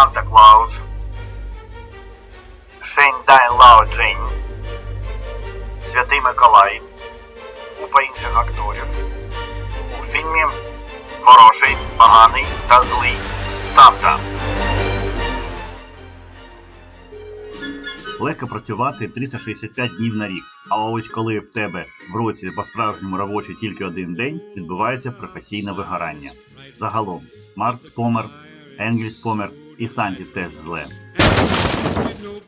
Санта Клаус, Шень Лао Джень, Святий Миколай, купа інших акторів. У фільмі Хороший, поганий та злий Санта. Легко працювати 365 днів на рік. А ось коли в тебе в році по-справжньому робочий тільки один день, відбувається професійне вигорання. Загалом, Маркс помер, Енгельс помер і Санті теж зле.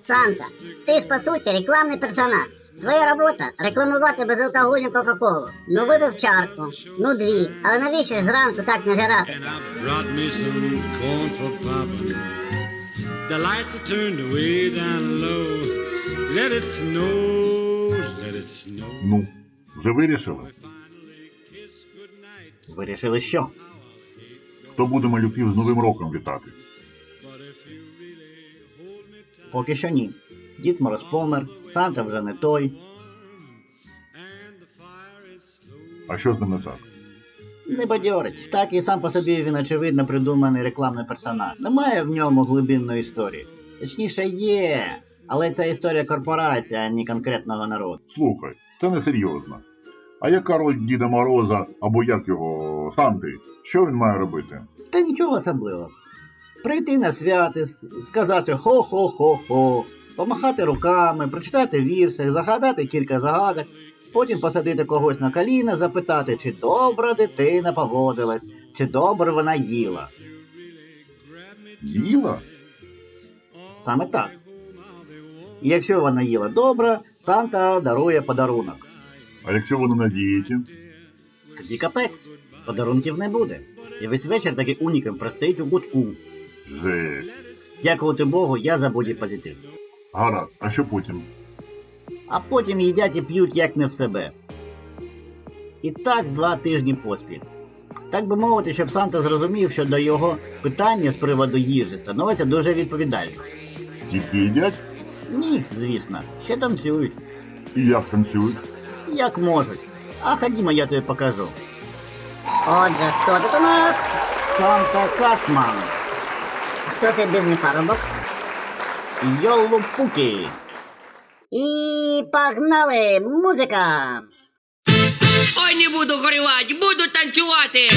Санта, ти ж по суті рекламний персонаж. Твоя робота рекламувати безалкогольну Кока-Колу. Ну випив чарку, ну дві. Але навіщо ж зранку так popping. The lights are turned way down low. Let it snow, let it snow. Ну, вже вирішили? Вирішили що? Хто буде малюків з Новим роком вітати? Поки що ні. Дід Мороз помер, Санта вже не той. А що з ним не так? Не бадьорить. Так і сам по собі він очевидно придуманий рекламний персонаж. Немає в ньому глибинної історії. Точніше є. Але це історія корпорації, а не конкретного народу. Слухай, це не серйозно. А яка роль Діда Мороза або як його Санти? Що він має робити? Та нічого особливого. Прийти на святи, сказати хо-хо-хо-хо, помахати руками, прочитати вірші, загадати кілька загадок, потім посадити когось на коліна, запитати, чи добра дитина поводилась, чи добре вона їла. Їла? Саме так. І якщо вона їла добре, Санта дарує подарунок. А якщо вони на дієті? Тоді капець, подарунків не буде. І весь вечір такий унікам простоїть у кутку. Жесть. Дякувати Богу, я за позитив. Гаразд, а що потім? а потім їдять і п'ють як не в себе. І так два тижні поспіль. Так би мовити, щоб Санта зрозумів, що до його питання з приводу їжі становиться дуже відповідально. Тільки їдять Ні, звісно, ще танцюють, і як танцюють? як можуть. А ходімо, я тобі покажу. Отже, хто тут у нас? Санта Касман, Цей парубок? Йолупуки. І погнали! Музика! Ой, не буду горювати, буду танцювати.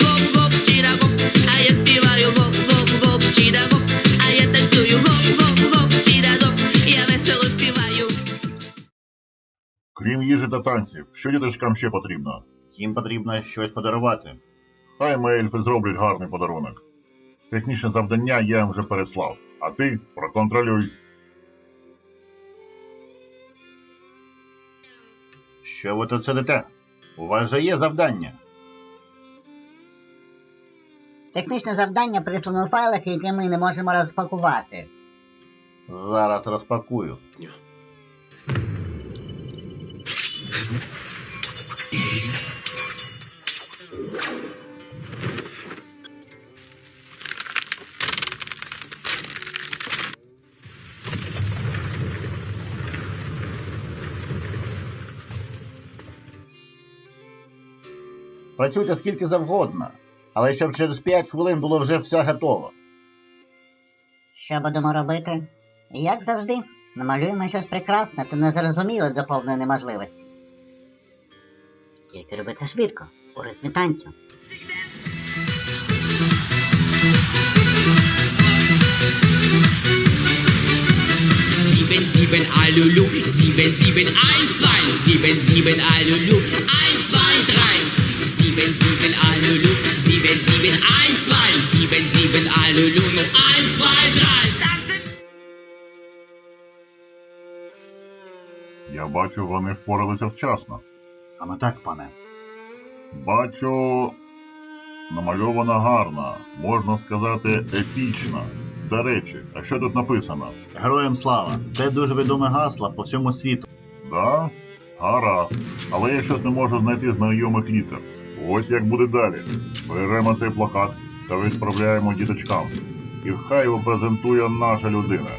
Гоп-гоп, чіра-гоп, а я співаю гоп-гоп-гоп, чіра-гоп, а я танцюю гоп-гоп-гоп, чіра-гоп, я весело співаю. Крім їжі та танців, що діточкам ще потрібно? Їм потрібно щось подарувати. Хай ми ельфи зроблять гарний подарунок. Технічне завдання я їм вже переслав, а ти проконтролюй. Що ви тут сидите? У вас же є завдання. Технічне завдання прислано у файлах, які ми не можемо розпакувати. Зараз розпакую. Працюйте скільки завгодно, але щоб через 5 хвилин було вже все готово. Що будемо робити? Як завжди, намалюємо щось прекрасне та незрозуміле до повної неможливості. Тільки робити швидко, у ритмі танцю. Sieben, sieben, Alulu, sieben, sieben, ein, zwei, sieben, sieben, Alulu, ein, zwei, drei. Sieben, sieben, Alulu, sieben, sieben, ein, zwei, sieben, sieben, Alulu, ein, zwei, drei. Я бачу, вони впоралися вчасно. Саме так, пане. Бачу, намальована гарна, можна сказати, епічна. До речі, а що тут написано? Героям слава! Це дуже відоме гасло по всьому світу. Да? Гаразд. Але я щось не можу знайти знайомих літер. Ось як буде далі. Беремо цей плакат та відправляємо діточкам. І хай його презентує наша людина.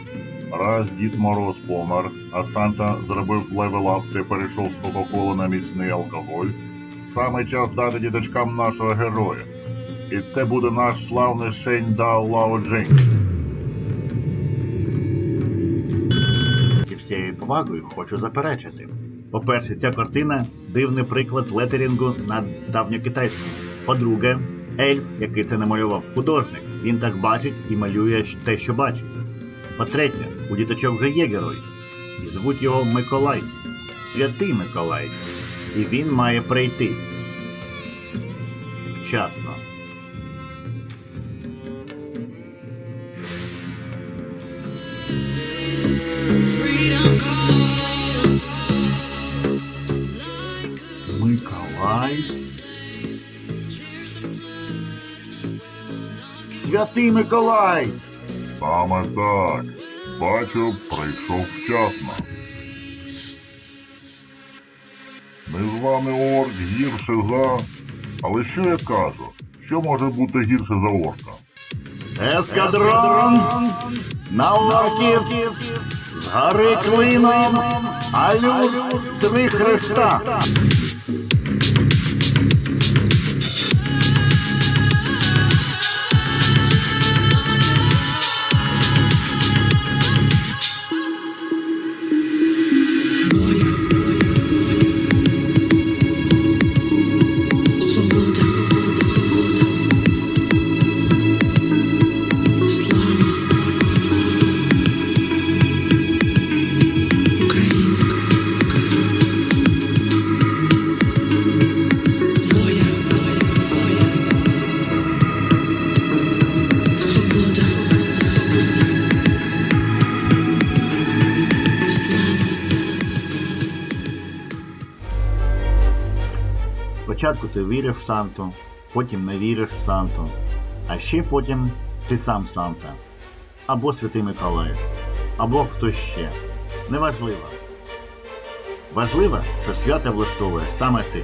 Раз Дід Мороз помер, а Санта зробив левелап та перейшов з Кока-Коли на міцний алкоголь, Саме час дати діточкам нашого героя. І це буде наш славний Шень Дао Лао Джень. Зі всією повагою хочу заперечити. По-перше, ця картина дивний приклад летерінгу на давньокитайському. По-друге, ельф, який це намалював художник, він так бачить і малює те, що бачить. По-третє, у діточок вже є герой. І звуть його Миколай, святий Миколай. І він має прийти. Вчасно. Миколай? Святий Миколай! Саме так. Бачу, прийшов вчасно. Незваний орк гірше за. Але що я кажу? Що може бути гірше за орка? Ескадрон! На орків! З гори клином! Алюр три хреста! Спочатку ти віриш в Санту, потім не віриш в Санту, а ще потім ти сам Санта. Або Святий Миколай, або хтось ще. Неважливо. Важливо, що свято влаштовуєш саме ти.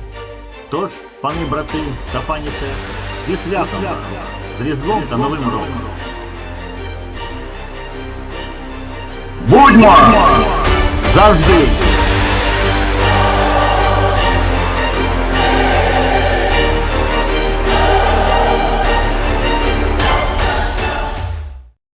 Тож, пані брати та пані сестри, зі святом, з Різдвом та Новим роком. Будьмо! Завжди!